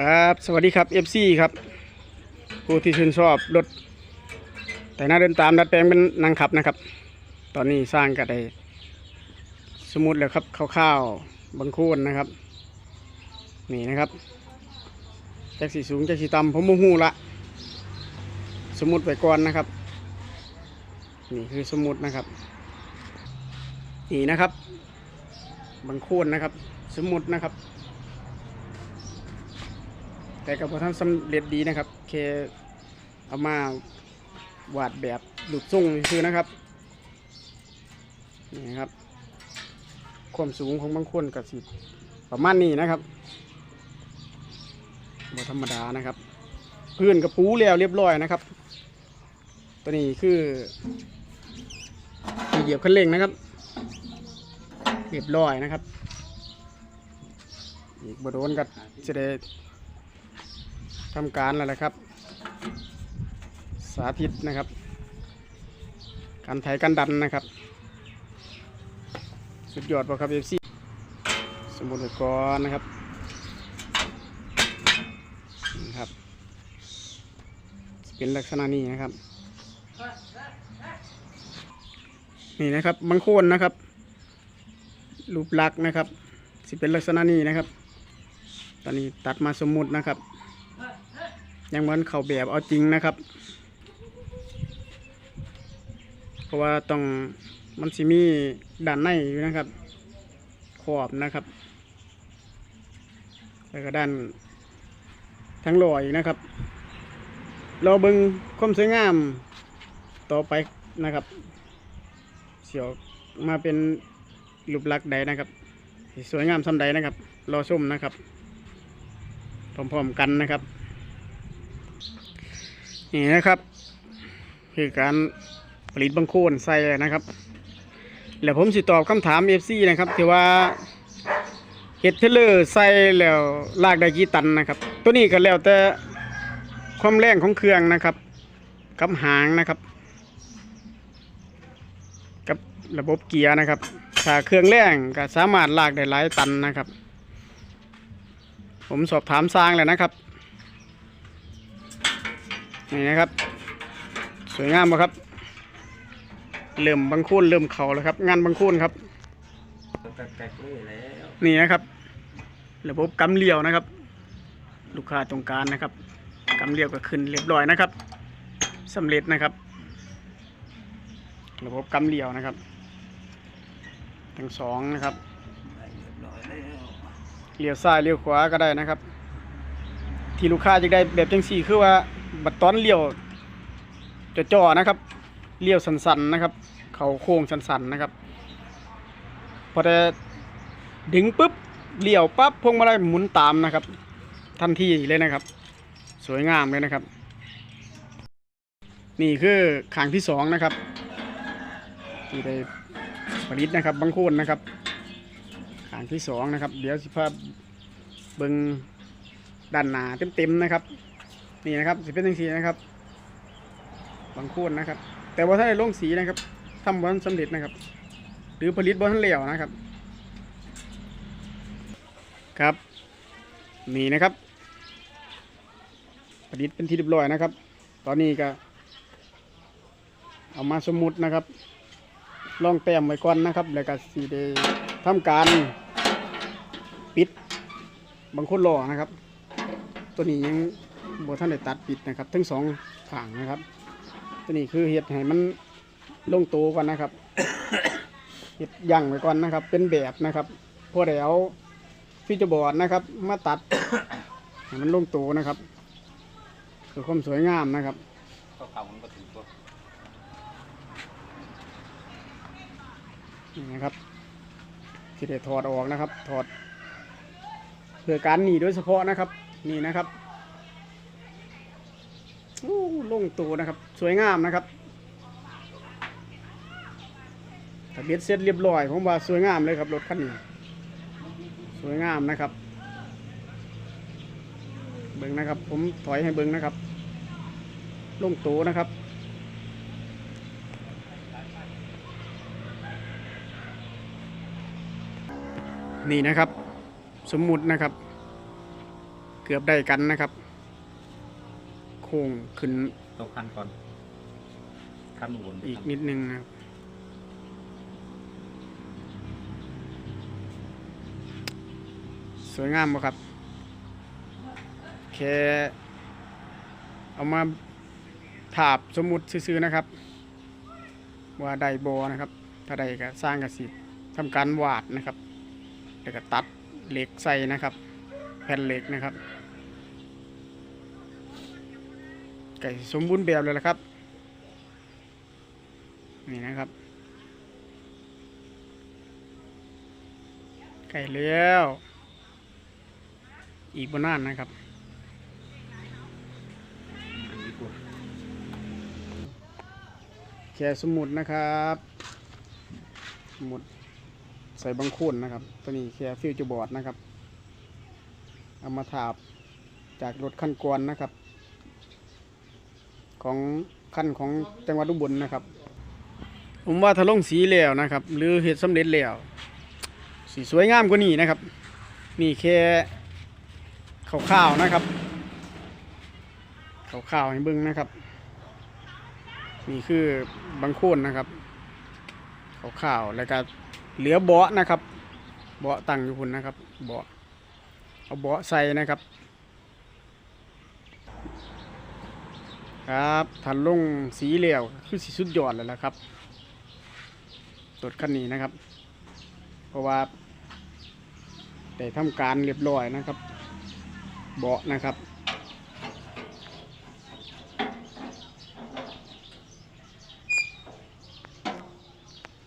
ครับสวัสดีครับ FC ครับผู้ที่ชื่นชอบรถ แต่หน้าเดินตามดัดแปลงเป็นนางขับนะครับ ตอนนี้สร้างกันได้สมุดแล้วครับคร่าวๆบางโคนนะครับ นี่นะครับแจ็คสีสูงแจ็คสีต่ำผมโมหูละ สมุดไปก่อนนะครับ นี่คือสมุดนะครับ นี่นะครับบางโคนนะครับ สมุดนะครับ แต่กับท่านสำเร็จดีนะครับแค่เอามาวาดแบบรูปทรงคือนะครับนี่นะครับ ความสูงของบางคนกับสิประมาณนี้นะครับบธรรมดานะครับพื้นกระปูแล้วเรียบร้อยนะครับ ตัวนี้คือเหยียบคันเร่งนะครับ เรียบร้อยนะครับ อีกบโดนก็จะได้ ทำการแล้วนะครับ สาธิตนะครับ การไถกันดันนะครับ สุดยอดป่ะครับเอฟซีสมุนไพรก่อนนะครับนี่ครับ เป็นลักษณะนี้นะครับ นี่นะครับบางโคนนะครับ รูปลักษณ์นะครับสิเป็นลักษณะนี้นะครับ ตอนนี้ตัดมาสมมุตินะครับ ยังเหมือนเขาแบบเอาจริงนะครับ เพราะว่าต้องมันสิมีด้านในอยู่นะครับ ขอบนะครับ แล้วก็ด้านทั้งลอยนะครับ เราเบิ่งความสวยงามต่อไปนะครับเสียวมาเป็นรูปลักษณ์ใดนะครับ สวยงามสำใดนะครับ รอชมนะครับ พร้อมๆกันนะครับ นี่นะครับ คือการผลิตบางโคนใส่นะครับ แล้วผมสิตอบคำถาม FC นะครับที่ว่าเฮ็ดเทเลอร์ใส่แล้วลากได้กี่ตันนะครับ ตัวนี้ก็แล้วแต่ความแรงของเครื่องนะครับกับหางนะครับ กับระบบเกียร์นะครับถ้าเครื่องแรงก็สามารถลากได้หลายตันนะครับ ผมสอบถามสร้างแล้วนะครับ นี่นะครับ สวยงามปะครับ เริ่มบางคูนเริ่มเข่าแล้วครับ งานบางคูนครับแกลเลยแล้วนี่นะครับ ระบบกำเลี้ยวนะครับ ลูกค้าต้องการนะครับกำเลี้ยวก็ขึ้นเรียบร้อยนะครับสำเร็จนะครับ ระบบกำเลี้ยวนะครับทั้งสองนะครับได้เรียบร้อยแล้วเลี้ยวซ้ายเลี้ยวขวาก็ได้นะครับ ที่ลูกค้าจะได้แบบจังสี่คือว่า บัดตอนเลี้ยวจะจ่อๆนะครับเลี้ยวสันๆนะครับ เขาโค้งสันๆนะครับ พอได้ดึงปุ๊บเลี้ยวปั๊บพวงมาลัยหมุนตามนะครับ ทันทีเลยนะครับ สวยงามเลยนะครับ นี่คือขางที่สองนะครับที่ได้ผลิตนะครับบางคนนะครับขางที่สองนะครับ เดี๋ยวสิภาพเบิงด้านหน้าเต็มๆนะครับ นี่นะครับสิเป็นจังสีนะครับ บางโคนนะครับ แต่ว่าถ้าในลงสีนะครับทำบอลสำเร็จนะครับ หรือผลิตบอลทันเหลวนะครับ ครับ นี่นะครับ ผลิตเป็นที่เรียบร้อยนะครับ ตอนนี้ก็ เอามาสมมุตินะครับลองแต้มไว้ก่อนนะครับ แล้วก็สีได้ทำการปิดบางคนรอนะครับ ตัวนี้ยัง บท่านได้ตัดปิดนะครับ ทั้งสองข้างนะครับตัวนี้คือเห็ดให้มันลงตัวก่อนนะครับเห็ดยั่งไว้ก่อนนะครับ เป็นแบบนะครับพอแล้วฟิวเจอร์บอร์ดนะครับ มาตัดให้มันลงตัวนะครับคือความสวยงามนะครับก็เก่ามันก็ถือว่านี่นะครับที่ได้ถอดออกนะครับ ถอดเพื่อการหนีโดยเฉพาะนะครับ นี่นะครับโอ้ ลงตัวนะครับ สวยงามนะครับถ้าเบ็ดเสร็จเรียบร้อยผมว่าสวยงามเลยครับรถคันนี้ สวยงามนะครับ เบิ้งนะครับ ผมถอยให้เบิ้งนะครับ ลงตัวนะครับนี่นะครับ สมมุตินะครับ เกือบได้กันนะครับ ค้งขึ้นต้องขั้นก่อนขั้นบนอีกนิดนึงนะครับสวยงามบ่ครับแค่เอามาถาบสมมุติซื้อๆนะครับ ว่าได้บอนะครับ ถ้าได้ก็สร้างกสิทำการวาดนะครับ แล้วก็ตัดเหล็กใส่นะครับ แผ่นเหล็กนะครับ ไก่สมบูรณ์แบบเลยละครับ นี่นะครับ ไก่เลี้ยวอีกบนนานนะครับแค่สมุดนะครับสมุดใส่บางคูนนะครับ ตัวนี้แค่ฟิวจูบอร์ดนะครับ เอามาถาบจากรถขั้นกวนนะครับ ของขั้นของจังหวัดอุบลนะครับ ผมว่าถ้าลงสีแล้วนะครับ หรือเห็ดสำเร็จแล้วสีสวยงามกว่านี้นะครับนี่แค่ข่าวๆนะครับข่าวๆให้เบิ่งนะครับ นี่คือบางโคนนะครับขาวๆแล้วก็เหลือเบาะนะครับ เบาะตั้งอยู่พุ่นนะครับ เบาะเอาเบาะใส่นะครับ ครับทันลงสีเหลวคือสีสุดยอดเลยละครับรถคันนี้นะครับ เพราะว่าได้ทำการเรียบร้อยนะครับ เบาะนะครับ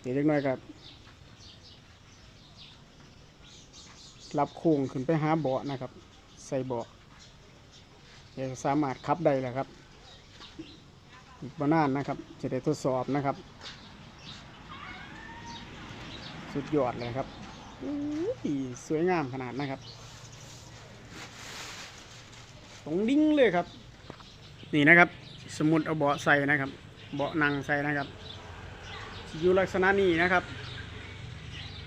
เดี๋ยวเล็กน้อยครับรับโค้งขึ้นไปหาเบาะนะครับ ใส่เบาะเดี๋ยวสามารถขับได้แหละครับ อีกบนานนะครับจะได้ทดสอบนะครับ สุดยอดเลยครับสวยงามขนาดนะครับ ตรงดิ้งเลยครับ นี่นะครับ สมุดเอาเบาะใส่นะครับ เบาะนั่งใส่นะครับอยู่ลักษณะนี้นะครับ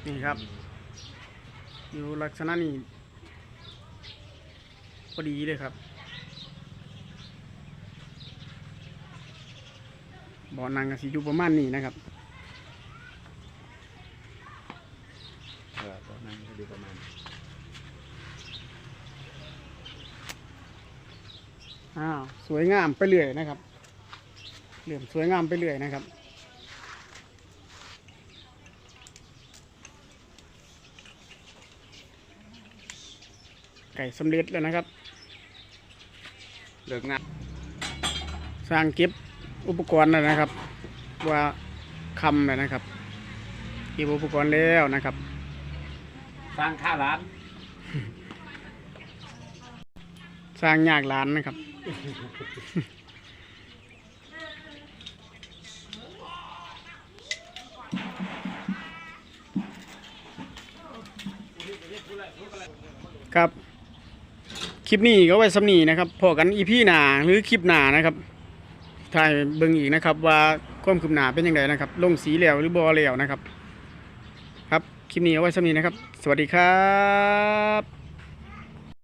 นี่ครับ อยู่ลักษณะนี้พอดีเลยครับ บ่อนังก็สิอยู่ประมาณนี้นะครับเออตอนนั้นก็ดีประมาณอ้าวสวยงามไปเรื่อยนะครับเหลื่อมสวยงามไปเรื่อยนะครับไก่สำเร็จแล้วนะครับเลิกงานสร้างเก็บ อุปกรณ์แล้วนะครับ ว่าคำเลยนะครับเก็บอุปกรณ์แล้วนะครับ สร้างค่าร้าน สร้างยากหลานนะครับ ครับ คลิปนี้ก็ไว้สำนีนะครับพอกันอีพีหนาหรือคลิปหนานะครับ ถ่ายเบิ่งอีกนะครับ ว่าความคืบหน้าเป็นยังไงนะครับ ลงสีเหลวหรือบอเหลวนะครับ ครับ คลิปนี้เอาไว้สำนีนะครับ สวัสดีครับ